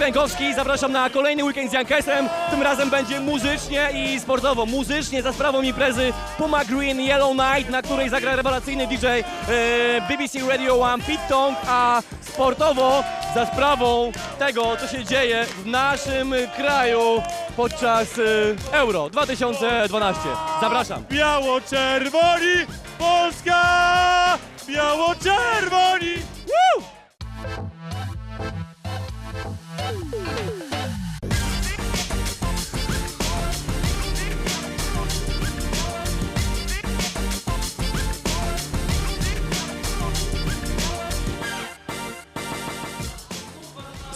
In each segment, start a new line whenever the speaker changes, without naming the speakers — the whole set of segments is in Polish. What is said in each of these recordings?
Jankowski, zapraszam na kolejny weekend z Jankesem. Tym razem będzie muzycznie i sportowo. Muzycznie za sprawą imprezy Puma Green Yellow Night, na której zagra rewelacyjny DJ e, BBC Radio One Pete Tong, a sportowo za sprawą tego, co się dzieje w naszym kraju podczas e, Euro 2012. Zapraszam.
Biało-czerwoni, Polska! Biało-czerwoni!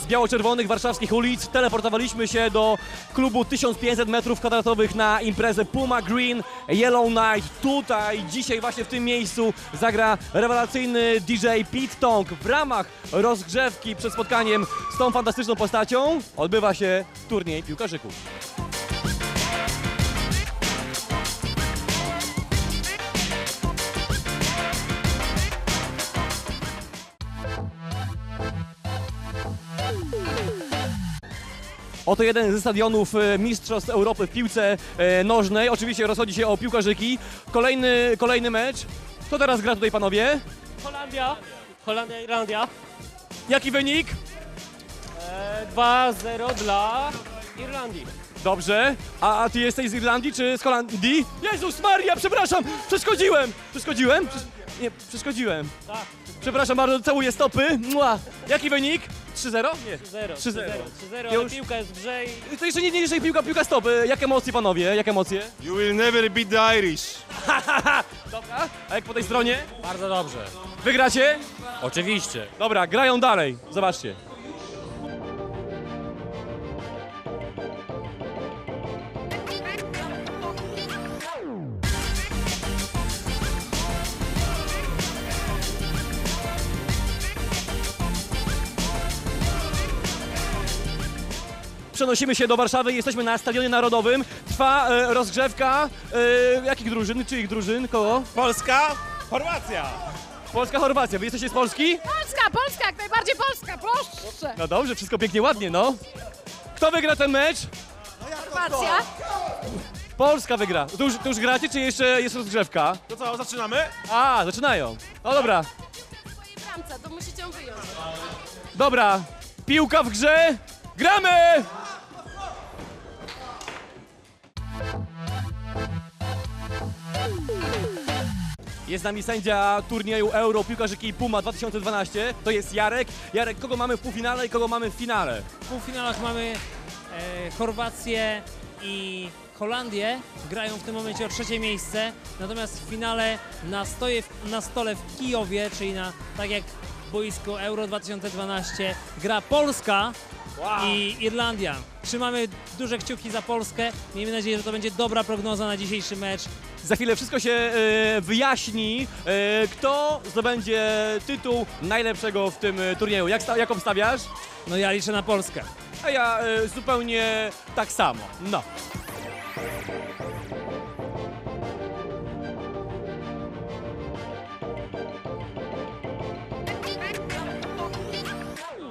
Biało-czerwonych warszawskich ulic teleportowaliśmy się do klubu 1500 metrów kwadratowych na imprezę Puma Green Yellow Night. Tutaj, dzisiaj właśnie w tym miejscu zagra rewelacyjny DJ Pete Tong. W ramach rozgrzewki przed spotkaniem z tą fantastyczną postacią odbywa się turniej piłkarzyków. Oto jeden ze stadionów e, Mistrzostw Europy w piłce e, nożnej. Oczywiście rozchodzi się o piłkarzyki. Kolejny, kolejny mecz. Kto teraz gra tutaj, panowie?
Holandia. Holandia, Irlandia.
Jaki wynik?
E, 2-0 dla Irlandii.
Dobrze. A, a ty jesteś z Irlandii czy z Holandii? Jezus Maria, przepraszam! Przeszkodziłem! Przeszkodziłem? Przesz... Nie, przeszkodziłem.
Tak,
Przepraszam bardzo, całuję stopy. Mua. Jaki wynik? 3-0? Nie.
3-0.
3-0.
3-0,
Ja
ale
już-
piłka jest w grze i
To jeszcze nie, nie jeszcze piłka, piłka stopy. Jak emocje, panowie? Jak emocje?
You will never beat the Irish.
Dobra. A jak po tej stronie?
bardzo dobrze.
Wygracie?
Oczywiście.
Dobra, grają dalej. Zobaczcie. Przenosimy się do Warszawy, jesteśmy na Stadionie Narodowym. Trwa e, rozgrzewka. E, jakich drużyn? Czyich drużyn? Koło?
Polska, Chorwacja.
Polska, Chorwacja. Wy jesteście z Polski?
Polska, Polska, jak najbardziej Polska, proszę.
No dobrze, wszystko pięknie, ładnie, no. Kto wygra ten mecz?
Chorwacja.
Polska wygra. To już, to już gracie, czy jeszcze jest rozgrzewka?
To co, zaczynamy?
A, zaczynają. No dobra,
to musicie ją wyjąć.
dobra. Piłka w grze. Gramy! Jest z nami sędzia turnieju Euro Piłkarzyki Puma 2012. To jest Jarek. Jarek, kogo mamy w półfinale i kogo mamy w finale?
W półfinałach mamy e, Chorwację i Holandię. Grają w tym momencie o trzecie miejsce. Natomiast w finale na, stoje, na stole w Kijowie, czyli na tak jak boisko Euro 2012, gra Polska i Irlandia. Trzymamy duże kciuki za Polskę. Miejmy nadzieję, że to będzie dobra prognoza na dzisiejszy mecz.
Za chwilę wszystko się e, wyjaśni, e, kto zdobędzie tytuł najlepszego w tym e, turnieju. Jak jak obstawiasz?
No ja liczę na Polskę.
A ja e, zupełnie tak samo. No.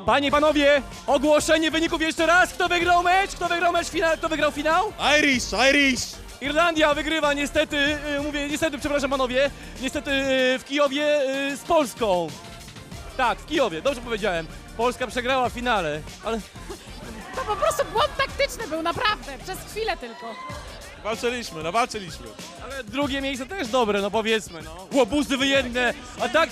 Panie i panowie, ogłoszenie wyników jeszcze raz. Kto wygrał mecz? Kto wygrał mecz finał? Kto wygrał finał?
Irish, Irish.
Irlandia wygrywa niestety, y, mówię niestety, przepraszam panowie, niestety y, w Kijowie y, z Polską. Tak, w Kijowie, dobrze powiedziałem. Polska przegrała w finale, ale
To po prostu błąd taktyczny był, naprawdę, przez chwilę tylko.
Walczyliśmy, no walczyliśmy.
Ale drugie miejsce też dobre, no powiedzmy, no. Łobuzy wyjedne, a tak,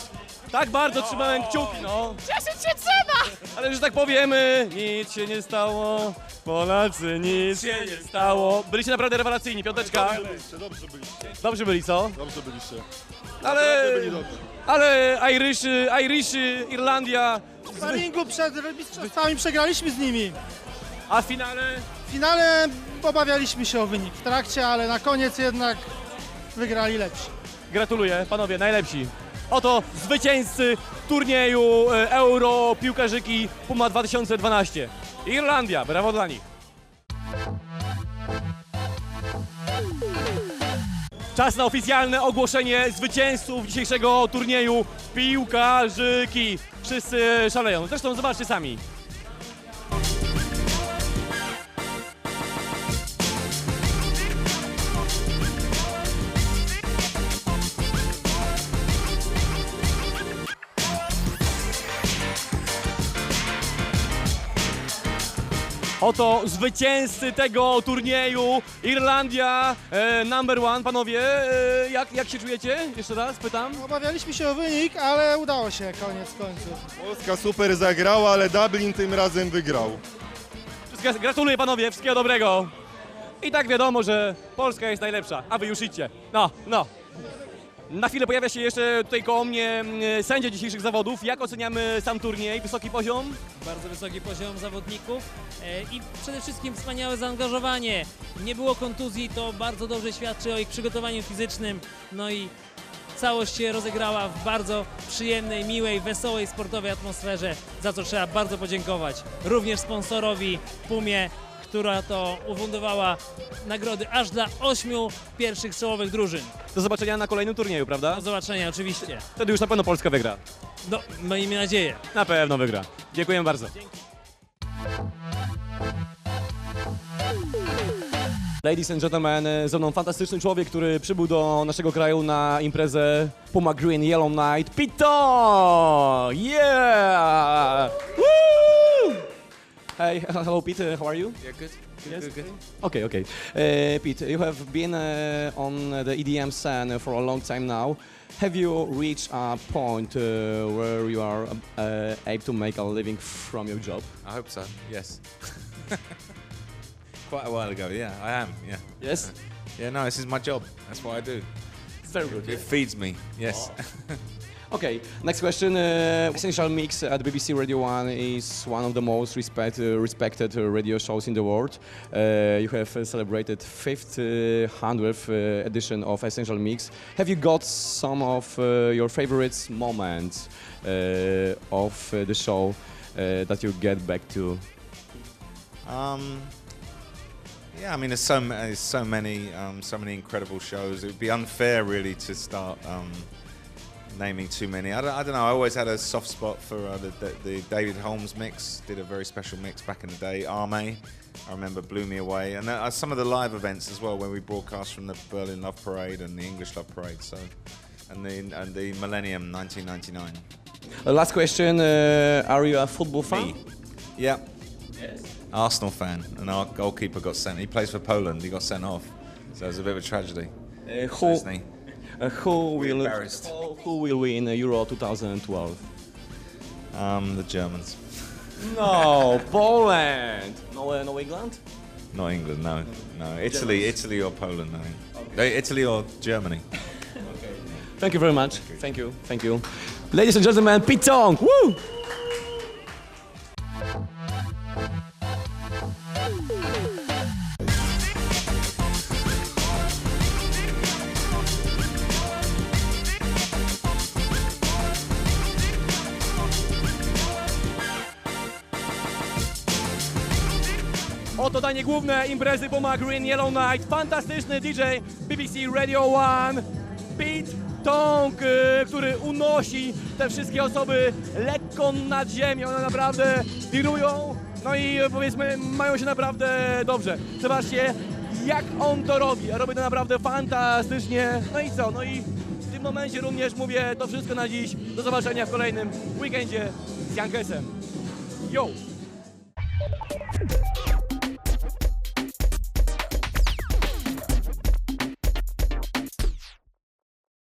tak bardzo trzymałem kciuki, no.
Cieszyć się trzeba!
Ale że tak powiemy, nic się nie stało, Polacy, nic się nie stało. Byliście naprawdę rewelacyjni, piąteczka.
byliście, dobrze byliście.
Dobrze byli, co?
Dobrze byliście.
Ale,
byli dobrzy.
ale Iryszy, Iryszy, Irlandia,
W sparingu przed mistrzostwami przegraliśmy z nimi.
a w finale
W finale obawialiśmy się o wynik w trakcie, ale na koniec jednak wygrali lepsi.
gratuluję, panowie, najlepsi. Oto zwycięzcy turnieju e, Euro Piłkarzyki Puma 2012. Irlandia, brawo dla nich. Czas na oficjalne ogłoszenie zwycięzców dzisiejszego turnieju Piłkarzyki. Wszyscy szaleją. Zresztą zobaczcie sami. Oto zwycięzcy tego turnieju, Irlandia, e, number one. Panowie, e, jak, jak się czujecie? Jeszcze raz pytam.
Obawialiśmy się o wynik, ale udało się koniec końców.
Polska super zagrała, ale Dublin tym razem wygrał.
Gratuluję panowie, wszystkiego dobrego. I tak wiadomo, że Polska jest najlepsza, a wy już idźcie. No, no. Na chwilę pojawia się jeszcze tutaj koło mnie mm, sędzia dzisiejszych zawodów. Jak oceniamy sam turniej? Wysoki poziom?
Bardzo wysoki poziom zawodników e, i przede wszystkim wspaniałe zaangażowanie. Nie było kontuzji, to bardzo dobrze świadczy o ich przygotowaniu fizycznym. No i całość się rozegrała w bardzo przyjemnej, miłej, wesołej, sportowej atmosferze, za co trzeba bardzo podziękować. Również sponsorowi Pumie, która to ufundowała nagrody aż dla ośmiu pierwszych czołowych drużyn.
Do zobaczenia na kolejnym turnieju, prawda?
Do zobaczenia oczywiście.
Wtedy już na pewno Polska wygra.
No, miejmy nadzieję.
Na pewno wygra. Dziękuję bardzo. Ladies and gentlemen, ze mną fantastyczny człowiek, który przybył do naszego kraju na imprezę Puma Green Yellow Night. Pito! Yeah! Hey, hello Pete, how are you?
Yeah, good. Good,
Yes?
good, good.
Okay, okay. Uh, Pete, you have been uh, on the EDM scene for a long time now. Have you reached a point uh, where you are uh, able to make a living from your job?
I hope so. Yes. Quite a while ago. Yeah, I am. Yeah.
Yes.
Yeah. No, this is my job. That's what I do.
It's very good.
It feeds me. Yes.
Okay, next question. Uh, Essential Mix at BBC Radio 1 is one of the most respect, uh, respected uh, radio shows in the world. Uh, you have uh, celebrated 500th uh, 100th edition of Essential Mix. Have you got some of your favorite moments of the show that you get back to?
Um, yeah, I mean, there's so there's so many um, so many incredible shows. It would be unfair, really, to start um, naming too many. I don't, I don't know. I always had a soft spot for uh, the, the, the David Holmes mix. Did a very special mix back in the day. Arme, I remember, blew me away. And uh, some of the live events as well, when we broadcast from the Berlin Love Parade and the English Love Parade. So, and the and the Millennium 1999.
Uh, last question. Uh, are you a football fan?
Me. Yeah. Arsenal fan, and our goalkeeper got sent. He plays for Poland. He got sent off, so it was a bit of a tragedy.
Uh, who,
Disney.
uh, who, will,
embarrassed.
Who, will win Euro 2012?
Um, the Germans,
No, Poland. No, uh, no England.
not England. No, no. Italy, Italy or Poland. No. Eh, Italy or Germany. okay.
Thank you very much. Thank you. Thank you. Ladies and gentlemen, Pete Tong. Woo! Oto danie główne imprezy Puma Green Yellow Night. Fantastyczny DJ BBC Radio One. Pete Tong, y, który unosi te wszystkie osoby lekko nad ziemią. One naprawdę wirują. No i y, powiedzmy, mają się naprawdę dobrze. Zobaczcie, jak on to robi. Robi to naprawdę fantastycznie. No i co? No i w tym momencie również mówię to wszystko na dziś. Do zobaczenia w kolejnym weekendzie z Jankesem. Yo!